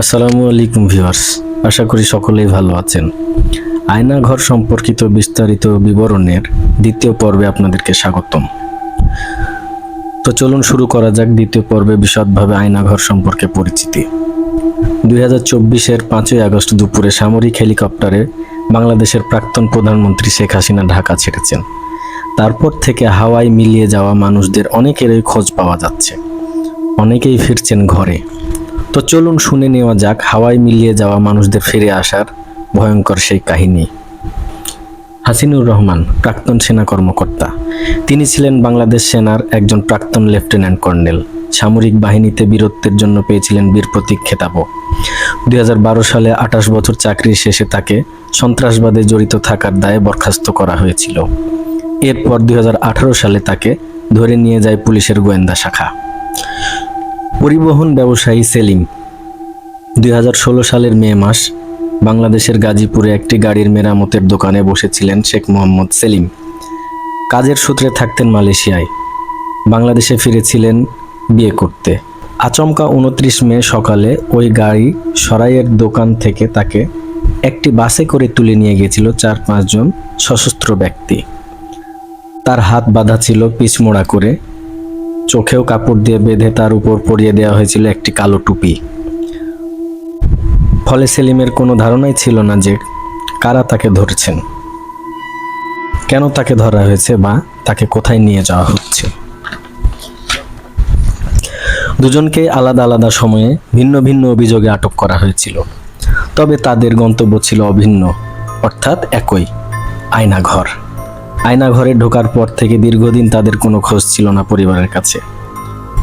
আসসালামু আলাইকুম ভিউয়ার্স, আশা করি সকলেই ভালো আছেন। আয়নাঘর সম্পর্কিত বিস্তারিত বিবরণের দ্বিতীয় পর্বে আপনাদেরকে স্বাগতম। তো চলুন শুরু করা যাক দ্বিতীয় পর্বে বিশদভাবে আয়নাঘর সম্পর্কে পরিচিতি। দুই হাজার চব্বিশের পাঁচই আগস্ট দুপুরে সামরিক হেলিকপ্টারে বাংলাদেশের প্রাক্তন প্রধানমন্ত্রী শেখ হাসিনা ঢাকা ছেড়েছেন। তারপর থেকে হাওয়ায় মিলিয়ে যাওয়া মানুষদের অনেকেরই খোঁজ পাওয়া যাচ্ছে। অনেকেই ফিরছেন ঘরে। তো চলুন শুনে নেওয়া যাক, হাওয়ায় মিলিয়ে যাওয়া মানুষদের ফিরে আসার ভয়ঙ্কর সেই কাহিনী। হাসিনুর রহমান, প্রাক্তন সেনা কর্মকর্তা। তিনি ছিলেন বাংলাদেশ সেনার একজন প্রাক্তন লেফটেন্যান্ট কর্নেল। সামরিক বাহিনীতে বীরত্বের জন্য পেয়েছিলেন বীর প্রতীক খেতাবও। দুই সালে আঠাশ বছর চাকরির শেষে তাকে সন্ত্রাসবাদে জড়িত থাকার দায়ে বরখাস্ত করা হয়েছিল। এরপর দুই হাজার আঠারো সালে তাকে ধরে নিয়ে যায় পুলিশের গোয়েন্দা শাখা। পরিবহন ব্যবসায়ী সেলিম। দুই হাজার ষোলো সালের মে মাস বাংলাদেশের গাজীপুরে একটি গাড়ির মেরামতের দোকানে বসেছিলেন শেখ মোহাম্মদ সেলিম। কাজের সূত্রে থাকতেন মালয়েশিয়ায়। বাংলাদেশে ফিরেছিলেন বিয়ে করতে। আচমকা উনত্রিশ মে সকালে ওই গাড়ি সরাইয়ের দোকান থেকে তাকে একটি বাসে করে তুলে নিয়ে গিয়েছিল চার পাঁচজন সশস্ত্র ব্যক্তি। তার হাত বাঁধা ছিল পিছমোড়া করে চোখেও কাপড় দিয়ে বেঁধে তার উপর পরিয়ে দেওয়া হয়েছিল একটি কালো টুপি। ফলে সেলিমের কোনো ধারণাই ছিল না যে কারা তাকে ধরেছেন। কেন তাকে ধরা হয়েছে বা তাকে কোথায় নিয়ে যাওয়া হচ্ছে? দুজনকে আলাদা আলাদা সময়ে ভিন্ন ভিন্ন অভিযোগে আটক করা হয়েছিল। তবে তাদের গন্তব্য ছিল অভিন্ন, অর্থাৎ একই, আয়নাঘর। আয়নাঘরে ঢোকার পর থেকে দীর্ঘদিন তাদের কোনো খোঁজ ছিল না পরিবারের কাছে।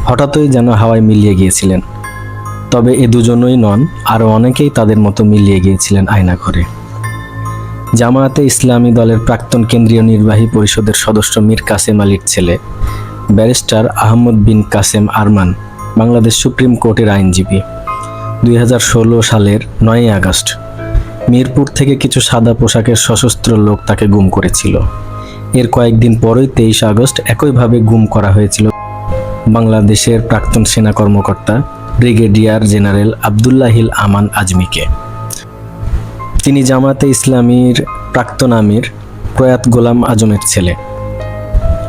হঠাৎই যেন হাওয়ায় মিলিয়ে গিয়েছিলেন। তবে এ দুজনই নন, আরও অনেকেই তাদের মতো মিলিয়ে গিয়েছিলেন আয়নাঘরে। জামায়াতে ইসলামী দলের প্রাক্তন কেন্দ্রীয় নির্বাহী পরিষদের সদস্য মীর কাসেম আলীর ছেলে, ব্যারিস্টার আহমদ বিন কাসেম আরমান, বাংলাদেশ সুপ্রিম কোর্টের আইনজীবী। দুই হাজার ষোলো সালের নয়ই আগস্ট, মিরপুর থেকে কিছু সাদা পোশাকের সশস্ত্র লোক তাকে গুম করেছিল। এর কয়েকদিন পরই তেইশ আগস্ট একইভাবে গুম করা হয়েছিল। বাংলাদেশের প্রাক্তন সেনা কর্মকর্তা ব্রিগেডিয়ার জেনারেল আবদুল্লাহিল আমান আজমিকে। তিনি জামাতে ইসলামীর প্রাক্তন আমির প্রয়াত গোলাম আজমের ছেলে।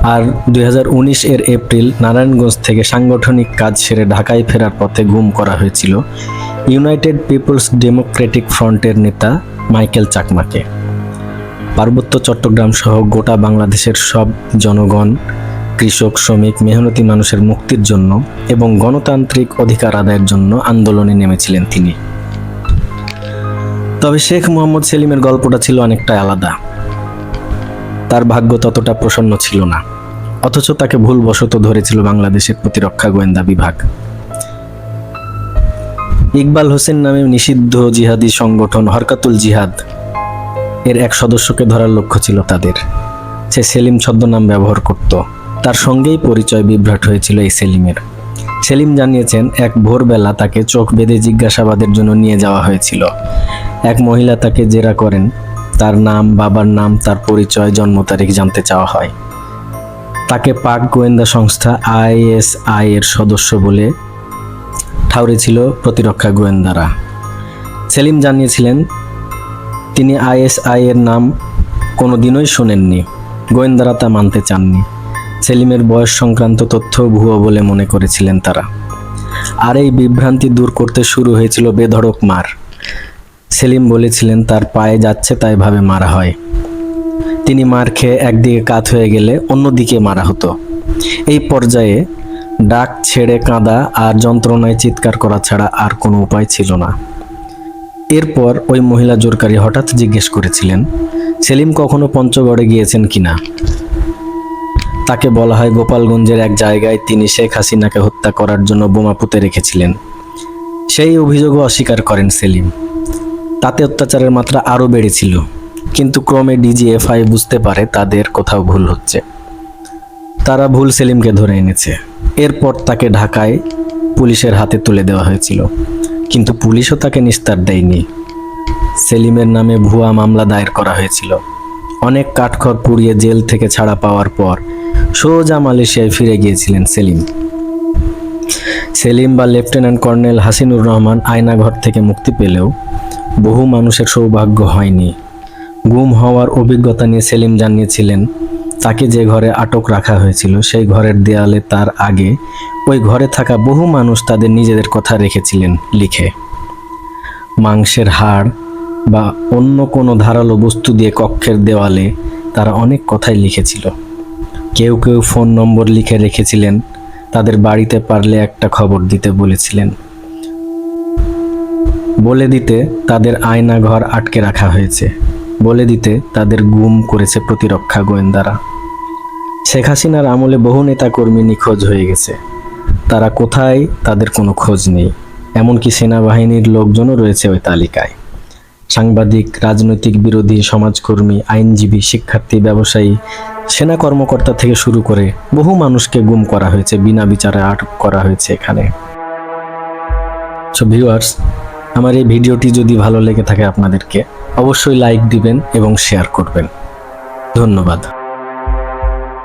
আর দুই হাজার উনিশ এর এপ্রিল নারায়ণগঞ্জ থেকে সাংগঠনিক কাজ সেরে ঢাকায় ফেরার পথে গুম করা হয়েছিল ইউনাইটেড পিপলস ডেমোক্রেটিক ফ্রন্টের নেতা মাইকেল চাকমাকে। পার্বত্য চট্টগ্রাম সহ গোটা বাংলাদেশের সব জনগণ, কৃষক, শ্রমিক, মেহনতি মানুষের মুক্তির জন্য এবং গণতান্ত্রিক অধিকার আদায়ের জন্য আন্দোলনে নেমেছিলেন তিনি। তবে শেখ মোহাম্মদ সেলিমের গল্পটা ছিল অনেকটা আলাদা। তার ভাগ্য ততটা প্রসন্ন ছিল না, অথচ তাকে ভুলবশত ধরেছিল বাংলাদেশের প্রতিরক্ষা গোয়েন্দা বিভাগ। ইকবাল হোসেন নামে নিষিদ্ধ জিহাদি সংগঠন হরকাতুল জিহাদ এর এক সদস্যকে ধরার লক্ষ্য ছিল তাদের। সে সেলিম ছদ্মনাম ব্যবহার করত। তার সঙ্গেই পরিচয় বিভ্রাট হয়েছিল এই সেলিমের। সেলিম জানিয়েছেন, এক ভোরবেলা তাকে চোখ বেঁধে জিজ্ঞাসাবাদের জন্য নিয়ে যাওয়া হয়েছিল। এক মহিলা তাকে জেরা করেন। তার নাম, বাবার নাম, তার পরিচয়, জন্ম তারিখ জানতে চাওয়া হয়। তাকে পাক গোয়েন্দা সংস্থা আইএসআই এর সদস্য বলে ঠাউরেছিল প্রতিরক্ষা গোয়েন্দারা। সেলিম জানিয়েছিলেন তিনি আইএসআই এর নাম কোনোদিনই শোনেননি, গোয়েন্দারা তা মানতে চাননি। সেলিমের বয়স সংক্রান্ত তথ্য ভুয়ো বলে মনে করেছিলেন তারা। আর এই বিভ্রান্তি দূর করতে শুরু হয়েছিল বেধড়ক মার। সেলিম বলেছিলেন, তার পায়ে যাচ্ছে, তাই ভাবে মারা হয়। তিনি মার খেয়ে একদিকে কাত হয়ে গেলে অন্যদিকে মারা হতো। এই পর্যায়ে ডাক ছেড়ে কাঁদা আর যন্ত্রণায় চিৎকার করা ছাড়া আর কোনো উপায় ছিল না। এরপর ওই মহিলা জোরকারী হঠাৎ জিজ্ঞেস করেছিলেন, সেলিম কখনো পঞ্চগড়ে গিয়েছেন কিনা তাকে বলা হয়, গোপালগঞ্জের এক জায়গায় তিনি শেখ হাসিনাকে হত্যা করার জন্য বোমা পুঁতে রেখেছিলেন। সেই অভিযোগও অস্বীকার করেন সেলিম। তাতে অত্যাচারের মাত্রা আরও বেড়েছিল, কিন্তু ক্রমে ডিজিএফআই বুঝতে পারে তাদের কোথাও ভুল হচ্ছে। তারা ভুল সেলিমকে ধরে এনেছে। এরপর তাকে ঢাকায় পুলিশের হাতে তুলে দেওয়া হয়েছিল। কিন্তু পুলিশও তাকে নিস্তার দেয়নি। সেলিমের নামে ভুয়া মামলা দায়ের করা হয়েছিল। অনেক কাঠখড় পুড়িয়ে জেল থেকে ছাড়া পাওয়ার পর সোজা মালয়েশিয়ায় ফিরে গিয়েছিলেন সেলিম। সেলিম বা লেফটেন্যান্ট কর্নেল হাসিনুর রহমান আয়নাঘর থেকে মুক্তি পেলেও বহু মানুষের সৌভাগ্য হয়নি। গুম হওয়ার অভিজ্ঞতা নিয়ে সেলিম জানিয়েছিলেন তাকে যে ঘরে আটক রাখা হয়েছিল, সেই ঘরের দেয়ালে তার আগে ওই ঘরে থাকা বহু মানুষ তাদের নিজেদের কথা রেখেছিলেন লিখে। মাংসের হাড় বা অন্য কোনো ধারালো বস্তু দিয়ে কক্ষের দেওয়ালে তারা অনেক কথাই লিখেছিল। কেউ কেউ ফোন নম্বর লিখে রেখেছিলেন, তাদের বাড়িতে পারলে একটা খবর দিতে বলেছিলেন। বলে দিতে তাদের আয়না ঘর আটকে রাখা হয়েছে। বলে দিতে তাদের গুম করেছে প্রতিরক্ষা গোয়েন্দারা। শেখ হাসিনার আমলে বহু নেতাকর্মী নিখোঁজ হয়ে গেছে। তারা কোথায় তাদের কোনো খোঁজ নেই, এমনকি সেনাবাহিনীর লোকজনও রয়েছে ওই তালিকায়। সাংবাদিক, রাজনৈতিক বিরোধী, সমাজকর্মী, আইনজীবী, শিক্ষার্থী, ব্যবসায়ী, সেনা কর্মকর্তা থেকে শুরু করে বহু মানুষকে গুম করা হয়েছে, বিনা বিচারে আটক করা হয়েছে এখানে। সো ভিউয়ার্স আমার এই ভিডিওটি যদি ভালো লেগে থাকে আপনাদেরকে অবশ্যই লাইক দিবেন এবং শেয়ার করবেন। ধন্যবাদ।